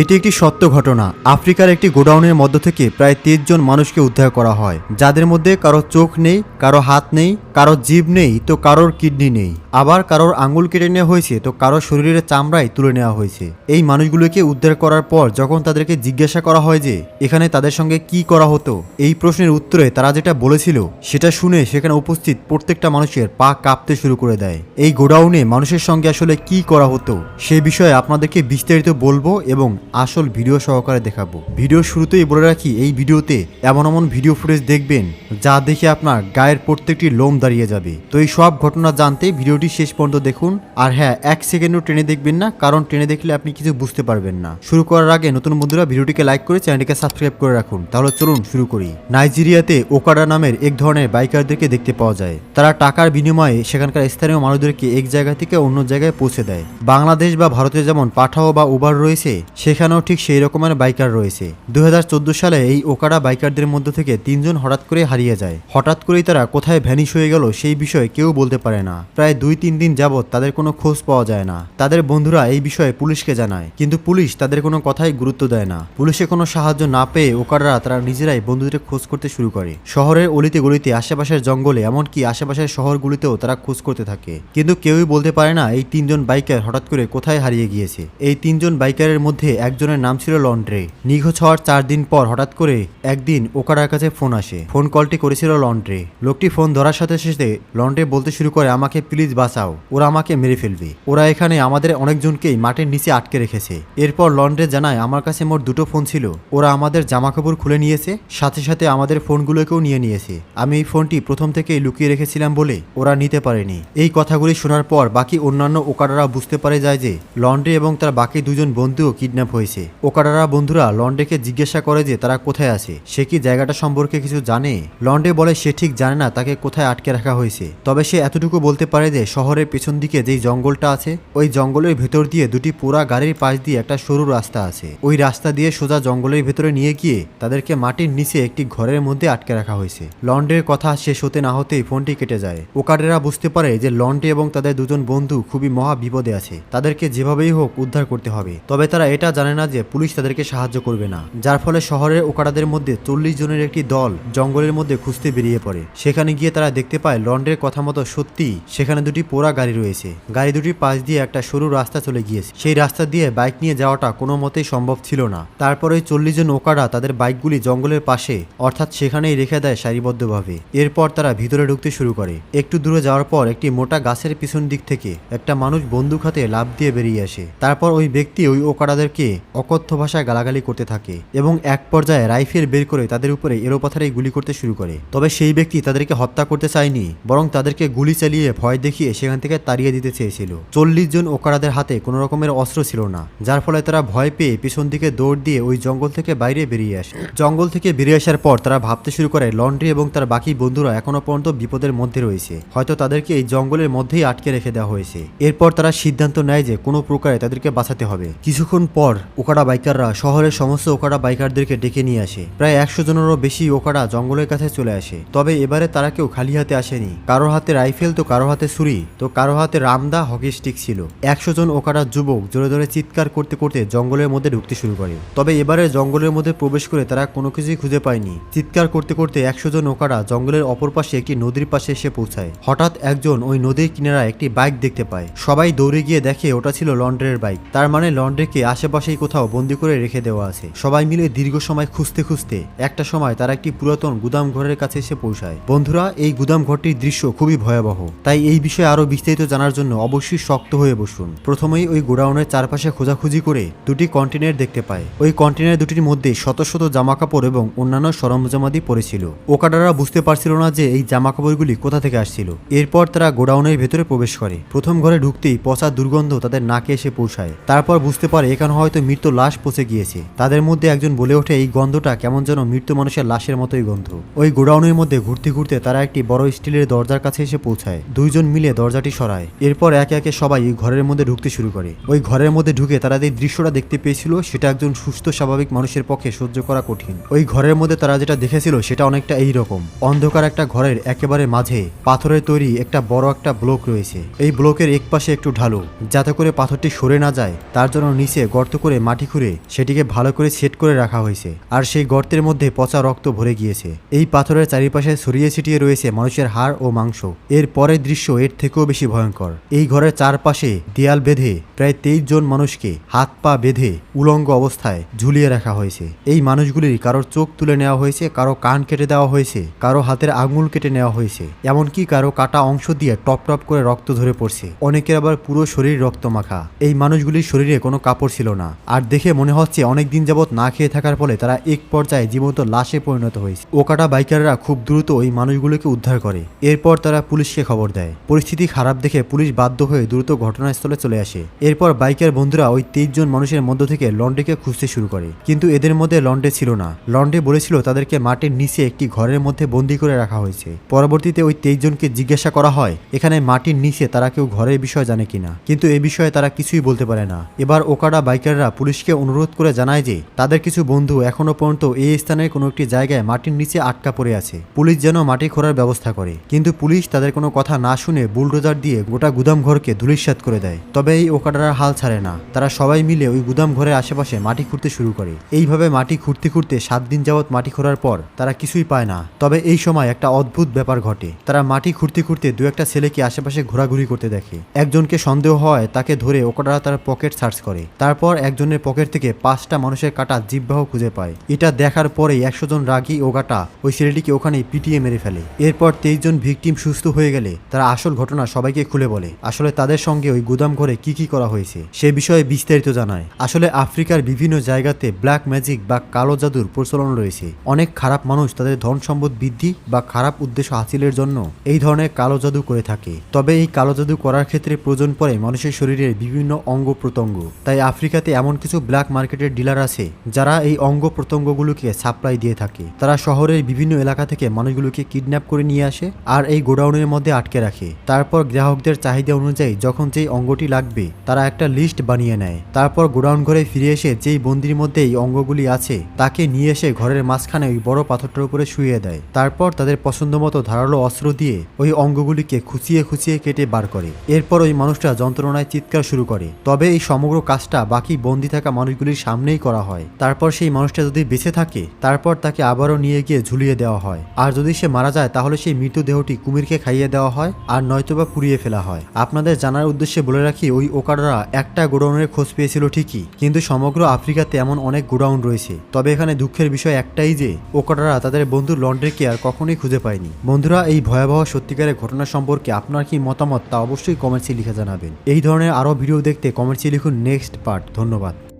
এটি একটি সত্য ঘটনা। আফ্রিকার একটি গোডাউনের মধ্য থেকে প্রায় তেইশ জন মানুষকে উদ্ধার করা হয়, যাদের মধ্যে কারও চোখ নেই, কারও হাত নেই কারও জীব নেই, তো কারোর কিডনি নেই। আবার কারোর আঙুল কেটে নেওয়া হয়েছে, তো কারোর শরীরের চামড়াই তুলে নেওয়া হয়েছে। এই মানুষগুলোকে উদ্ধার করার পর যখন তাদেরকে জিজ্ঞাসা করা হয় যে, এখানে তাদের সঙ্গে কি করা হতো? এই প্রশ্নের উত্তরে তারা যেটা বলেছিল, সেটা শুনে সেখানে উপস্থিত প্রত্যেকটা মানুষের পা কাঁপতে শুরু করে দেয়। এই গোডাউনে মানুষের সঙ্গে আসলে কি করা হতো, সে বিষয়ে আপনাদেরকে বিস্তারিত বলব এবং আসল ভিডিও সহকারে দেখাবো। ভিডিও শুরুতেই বলে রাখি, এই ভিডিওতে এমন এমন ভিডিও ফুটেজ দেখবেন, যা দেখে আপনার গায়ের প্রত্যেকটি লোম দাঁড়িয়ে যাবে। তো এই সব ঘটনা জানতে ভিডিওটি শেষ পর্যন্ত দেখুন। আর হ্যাঁ এক সেকেন্ডও ট্রেনে দেখবেন না, কারণ ট্রেনে দেখলে আপনি কিছু বুঝতে পারবেন না। শুরু করার আগে নতুন বন্ধুরা ভিডিওটিকে লাইক করে চ্যানেলটিকে সাবস্ক্রাইব করে রাখুন। তাহলে চলুন শুরু করি। নাইজেরিয়াতে ওকাডা নামের এক ধরনের বাইকারদেরকে দেখতে পাওয়া যায়। তারা টাকার বিনিময়ে সেখানকার স্থানীয় মানুষদেরকে এক জায়গা থেকে অন্য জায়গায় পৌঁছে দেয়। বাংলাদেশ বা ভারতে যেমন পাঠাও বা উবার রয়েছে, সেখানেও ঠিক সেই রকমের বাইকার রয়েছে। দুই হাজার চোদ্দ সালে এই ওকাডা বাইকারদের মধ্য থেকে তিনজন হঠাৎ করে হারিয়ে যায়। হঠাৎ করেই তারা কোথায় ভ্যানিশ হয়ে গেল, সেই বিষয়ে কেউ বলতে পারে না। প্রায় দুই তিন দিন যাবৎ তাদের কোনো খোঁজ পাওয়া যায় না। তাদের বন্ধুরা এই বিষয়ে পুলিশকে জানায়, কিন্তু পুলিশ তাদের কোনো কথাই গুরুত্ব দেয় না। পুলিশে কোনো সাহায্য না পেয়ে ওকাররা তারা নিজেরাই বন্ধুদের খোঁজ করতে শুরু করে। শহরের অলিতে গলিতে আশেপাশের জঙ্গলে, এমনকি আশেপাশের শহরগুলিতেও তারা খোঁজ করতে থাকে। কিন্তু কেউই বলতে পারে না, এই তিনজন বাইকার হঠাৎ করে কোথায় হারিয়ে গিয়েছে। এই তিনজন বাইকারের মধ্যে একজনের নাম ছিল লন্ড্রে। নিখোঁজ হওয়ার চার দিন পর হঠাৎ করে একদিন ওকারার কাছে ফোন আসে। ফোন কলটি করেছিল লন্ড্রে। লোকটি ফোন ধরার সাথে সাথে লন্ড্রে বলতে শুরু করে, আমাকে প্লিজ বাঁচাও। ওরা আমাকে মেরে ফেলবে। ওরা এখানে আমাদের অনেকজনকেই মাটির নিচে আটকে রেখেছে। এরপর লন্ড্রে জানায়, আমার কাছে মোট দুটো ফোন ছিল। ওরা আমাদের জামা কাপড় খুলে নিয়েছে, সাথে সাথে আমাদের ফোনগুলোকেও নিয়ে নিয়েছে। আমি এই ফোনটি প্রথম থেকেই লুকিয়ে রেখেছিলাম বলে ওরা নিতে পারেনি। এই কথাগুলি শোনার পর বাকি অন্যান্য ওকাডারা বুঝতে পারে যায় যে লন্ড্রে এবং তার বাকি দুজন বন্ধুও কিডন্যাপ হয়েছে। ওকাডারা বন্ধুরা লন্ড্রেকে জিজ্ঞাসা করে যে, তারা কোথায় আছে? সে কি জায়গাটা সম্পর্কে কিছু জানে? লন্ডে বলে, সে ঠিক জানে না, তাকে কোথায় আটকে রাখা হয়েছে। তবে সে এতটুকু বলতে পারে যে শহরের পেছন দিকে যেই জঙ্গলটা আছে, ওই জঙ্গলের ভেতর দিয়ে দুটি পোড়া গাড়ির পাশ দিয়ে একটা সরু রাস্তা আছে। ওই রাস্তা দিয়ে সোজা জঙ্গলের ভেতরে নিয়ে গিয়ে তাদেরকে মাটির নিচে একটি ঘরের মধ্যে আটকে রাখা হয়েছে। লন্ডের কথা শেষ হতে না হতেই ফোনটি কেটে যায়। ওকাডেরা বুঝতে পারে যে লন্ডে এবং তাদের দুজন বন্ধু খুবই মহা বিপদে আছে। তাদেরকে যেভাবেই হোক উদ্ধার করতে হবে। তবে তারা এটা জানে না যে পুলিশ তাদেরকে সাহায্য করবে না। যার ফলে শহরের ওকাডাদের মধ্যে চল্লিশ জনের একটি দল জঙ্গলের মধ্যে খুঁজতে বেরিয়ে পড়ে। সেখানে গিয়ে তারা দেখতে পায় লন্ডের কথা মতো সত্যি সেখানে দুটি পোড়া গাড়ি রয়েছে। গাড়ি দুটির পাশ দিয়ে একটা সরু রাস্তা চলে গিয়েছে। সেই রাস্তা দিয়ে বাইক নিয়ে যাওয়াটা কোনো মতেই সম্ভব ছিল না। তারপরে চল্লিশ জন ওকাডা তাদের বাইকগুলি জঙ্গলের পাশে, অর্থাৎ সেখানেই রেখে দেয় সারিবদ্ধভাবে। এরপর তারা ভিতরে ঢুকতে শুরু করে। একটু দূরে যাওয়ার পর একটি মোটা গাছের পিছন দিক থেকে একটা মানুষ বন্দুক হাতে লাভ দিয়ে বেরিয়ে আসে। তারপর ওই ব্যক্তি ওই ওকারাদেরকে অকথ্য ভাষায় গালাগালি করতে থাকে এবং এক পর্যায়ে রাইফেল বের করে তাদের উপরে এলোপাথারে গুলি করতে শুরু করে। তবে সেই ব্যক্তি তাদেরকে হত্যা করতে চায়নি। বরং তাদেরকে গুলি চালিয়ে ভয় দেখিয়ে সেখান থেকে তাড়িয়ে দিতে চেয়েছিল। চল্লিশ জন ওকারাদের হাতে কোনো রকমের অস্ত্র ছিল না, যার ফলে তারা ভয় পেয়ে পিছন দিকে দৌড় দিয়ে ওই জঙ্গল থেকে বাইরে বেরিয়ে আসে। জঙ্গল থেকে বেরিয়ে আসার পর তারা ভাবতে শুরু করে, লন্ড্রি এবং তার বাকি বন্ধুরা এখনও পর্যন্ত বিপদের মধ্যে রয়েছে। হয়তো তাদেরকে এই জঙ্গলের মধ্যেই আটকে রেখে দেওয়া হয়েছে। এরপর তারা সিদ্ধান্ত নেয় যে কোনো প্রকারে তাদেরকে বাঁচাতে হবে। কিছুক্ষণ পর ওকাডা বাইকাররা শহরের সমস্ত ওকাডা বাইকারদেরকে ডেকে নিয়ে আসে। প্রায় একশো জনেরও বেশি ওকাডা জঙ্গলের কাছে চলে আসে। তবে এবারে তারা কেউ খালি হাতে আসেনি। কারও হাতে রাইফেল, তো কারও হাতে ছুরি। তো কারও হাতে রামদা হকি স্টিক ছিল। একশো জন ওকাডা যুবক জোরে জোরে চিৎকার করতে করতে জঙ্গলের মধ্যে ঢুকতে শুরু করে। তবে এবারে জঙ্গলের মধ্যে প্রবেশ করে তারা কোনো কিছুই খুঁজে পায়নি। চিৎকার করতে করতে একশো জন ওকাডা জঙ্গলের অপর পাশে একটি নদীর পাশে এসে পৌঁছায়। হঠাৎ একজন ওই নদীর কিনারা একটি বাইক দেখতে পায়। সবাই দৌড়ে গিয়ে দেখে ওটা ছিল লন্ড্রের বাইক। তার মানে লন্ড্রেকে আশেপাশেই কোথাও বন্দি করে রেখে দেওয়া আছে। সবাই মিলে দীর্ঘ সময় খুঁজতে খুঁজতে একটা সময় তারা একটি পুরাতন গুদাম ঘরের কাছে এসে পৌঁছায়। বন্ধুরা, এই গুদাম ঘরটির দৃশ্য খুবই ভয়াবহ। তাই এই বিষয়ে আরও বিস্তারিত জানার জন্য অবশ্যই শক্ত হয়ে বসুন। প্রথমেই ওই গোডাউনের চারপাশে খোঁজাখুঁজি করে দুটি কন্টেনার দেখতে পায় ওই কন্টেনার দুটির মধ্যে শত শত জামা কাপড় এবং অন্যান্য সরঞ্জামাদি পড়েছিল। ওকাডারা বুঝতে পারছিল না যে এই জামা কাপড়গুলি কোথা থেকে আসছিল। এরপর তারা গোডাউনের ভেতরে প্রবেশ করে। প্রথম ঘরে ঢুকতেই পচা দুর্গন্ধ তাদের নাকে এসে পৌঁছায়। তারপর বুঝতে পারে এখানে হয়তো মৃত লাশ পচে গিয়েছে। তাদের মধ্যে একজন বলে ওঠে, এই গন্ধটা কেমন যেন মৃত মানুষের লাশের মতোই গন্ধ। ওই গোডাউনের মধ্যে ঘুরতে ঘুরতে তারা একটি বড় স্টিলের দরজার কাছে এসে পৌঁছায়। দুইজন মিলে দরজাটি সরায়। এরপর একে একে সবাই ঘরের মধ্যে ঢুকতে শুরু করে। ওই ঘরের মধ্যে ঢুকে তারা যে দৃশ্যটা দেখতে পেয়েছিল, সেটা একজন সুস্থ, স্বাভাবিক মানুষের পক্ষে সহ্য করা কঠিন। ওই ঘরের মধ্যে তারা যেটা দেখেছিল, সেটা অনেকটা এই রকম অন্ধকার একটা ঘরের একেবারে মাঝে পাথরের তৈরি একটা বড় একটা ব্লক রয়েছে। এই ব্লকের এক পাশে একটু ঢালু, যাতে করে পাথরটি সরে না যায়। তার জন্য নিচে গর্ত করে মাটি খুঁড়ে সেটিকে ভালো করে সেট করে রাখা হয়েছে। আর সেই গর্তের মধ্যে পচা রক্ত ভরে গিয়েছে। এই পাথরের চারিপাশে ছড়িয়ে ছিটিয়ে রয়েছে মানুষের হাড় ও মাংস। এর পরের দৃশ্য এর থেকেও বেশি ভয়ঙ্কর। এই ঘরের চারপাশে দেয়াল বেঁধে প্রায় তেইশ জন মানুষকে হাত পা বেঁধে উলঙ্গ অবস্থায় ঝুলিয়ে রাখা হয়েছে। এই মানুষগুলির কারোর চোখ তুলে নেওয়া হয়েছে, কারও কান কেটে দেওয়া হয়েছে, কারও হাতের আঙুল কেটে নেওয়া হয়েছে, এমনকি কারও কাটা অংশ দিয়ে টপ টপ করে রক্ত ধরে পড়ছে। অনেকের আবার পুরো শরীর রক্ত মাখা এই মানুষগুলির শরীরে কোনো কাপড় ছিল না। আর দেখে মনে হচ্ছে অনেক দিন যাবৎ না খেয়ে থাকার ফলে তারা এক পর্যায়ে জীবন্ত লাশে পরিণত হয়েছে। ওকাটা বাইকাররা খুব দ্রুত ওই মানুষগুলোকে উদ্ধার করে। এরপর তারা পুলিশকে খবর দেয়। পরিস্থিতি খারাপ দেখে পুলিশ বাধ্য হয়ে দ্রুত ঘটনাস্থলে চলে আসে। এরপর বাইকের বন্ধুরা ওই তেইশ জন মানুষের মধ্য থেকে লন্ডেকে খুঁজতে শুরু করে। কিন্তু এদের মধ্যে লন্ডে ছিল না। লন্ডে বলেছিল তাদেরকে মাটির নিচে একটি ঘরের মধ্যে বন্দি করে রাখা হয়েছে। পরবর্তীতে ওই তেইশ জনকে জিজ্ঞাসা করা হয়, এখানে মাটির নিচে তারা কেউ ঘরের বিষয় জানে কিনা? কিন্তু এ বিষয়ে তারা কিছুই বলতে পারে না। এবার ওকাডা বাইকাররা পুলিশকে অনুরোধ করে জানায় যে, তাদের কিছু বন্ধু এখনও পর্যন্ত এই স্থানের কোনো একটি জায়গায় মাটির নিচে আটকা পড়ে আছে। পুলিশ যেন মাটি খোঁড়ার ব্যবস্থা করে। কিন্তু পুলিশ তাদের কোনো কথা না শুনে বুলডোজার দিয়ে গোটা গুদাম ঘরকে ধুলিস্বাত করে দেয়। তবে এই ওকাডারা হাল ছাড়ে না। তারা সবাই মিলে ওই গুদাম ঘরের আশেপাশে মাটি খুঁড়তে শুরু করে। এইভাবে মাটি খুঁড়তে খুঁড়তে সাত দিন যাবৎ মাটি খোঁড়ার পর তারা কিছুই পায় না। তবে এই সময় একটা অদ্ভুত ব্যাপার ঘটে। তারা মাটি খুঁড়তে খুঁড়তে দু একটা ছেলেকে আশেপাশে ঘোরাঘুরি করতে দেখে। একজনকে সন্দেহ হয় তাকে ধরে ওকাডারা তার পকেট সার্চ করে। তারপর একজনের পকেট থেকে পাঁচটা মানুষের কাটা জিব্বাহ খুঁজে পায়। এটা দেখার পরেই একশো জন রাগী ওগাটা ওই ছেলেটিকে ওখানে পিটিয়ে মেরে ফেলে। এরপর জন ভিকটিম সুস্থ হয়ে গেলে তারা আসল ঘটনা সবাইকে খুলে বলে। আসলে তাদের সঙ্গে ওই গুদাম ঘরে কি কি করা হয়েছে, সে বিষয়ে বিস্তারিত জানায়। আসলে আফ্রিকার বিভিন্ন জায়গাতে ব্ল্যাক ম্যাজিক বা কালো জাদুর প্রচলন রয়েছে। অনেক খারাপ মানুষ তাদের ধন সম্পদ বৃদ্ধি বা খারাপ উদ্দেশ্য হাসিলের জন্য এই ধরনের কালো জাদু করে থাকে। তবে এই কালো জাদু করার ক্ষেত্রে প্রয়োজন পড়ে মানুষের শরীরের বিভিন্ন অঙ্গ প্রত্যঙ্গ। তাই আফ্রিকাতে এমন কিছু ব্ল্যাক মার্কেটের ডিলার আছে, যারা এই অঙ্গ প্রত্যঙ্গগুলোকে সাপ্লাই দিয়ে থাকে। তারা শহরের বিভিন্ন এলাকা থেকে মানুষগুলোকে কিডন্যাপ করে নিয়ে আসে আর এই গোডাউনের মধ্যে আটকে রাখে। তারপর গ্রাহকদের চাহিদা অনুযায়ী যখন যেই অঙ্গটি লাগবে, তারা একটা লিস্ট বানিয়ে নেয়। তারপর গোডাউন ঘরে ফিরে এসে যেই বন্দির মধ্যে এই অঙ্গগুলি আছে, তাকে নিয়ে এসে ঘরের মাঝখানে ওই বড় পাথরটার উপরে শুয়ে দেয়। তারপর তাদের পছন্দ মতো ধারালো অস্ত্র দিয়ে ওই অঙ্গগুলিকে খুঁচিয়ে খুঁচিয়ে কেটে বার করে। এরপর ওই মানুষটা যন্ত্রণায় চিৎকার শুরু করে। তবে এই সমগ্র কাজটা বাকি বন্দি থাকা মানুষগুলির সামনেই করা হয়। তারপর সেই মানুষটা যদি বেঁচে থাকে, তারপর তাকে আবারও নিয়ে গিয়ে ঝুলিয়ে দেওয়া হয়। আর যদি সে মারা যায়, তাহলে সেই মৃতদেহটি কুমিরকে খাইয়ে দেওয়া হয় আর নয়তোবা পুড়িয়ে ফেলা হয়। আপনাদের জানার উদ্দেশ্যে বলে রাখি, ওই ওকাররা একটা গোডাউনের খোঁজ পেয়েছিল ঠিকই, কিন্তু সমগ্র আফ্রিকাতে এমন অনেক গোডাউন রয়েছে। তবে এখানে দুঃখের বিষয় একটাই যে, ওকাররা তাদের বন্ধুর লন্ড্রিকে আর কখনোই খুঁজে পায়নি। বন্ধুরা, এই ভয়াবহ সত্যিকারের ঘটনা সম্পর্কে আপনার কি মতামত তা অবশ্যই কমেন্টসে লিখে জানাবেন। এই ধরনের আরও ভিডিও দেখতে কমেন্টসে লিখুন নেক্সট পার্ট। ধন্যবাদ।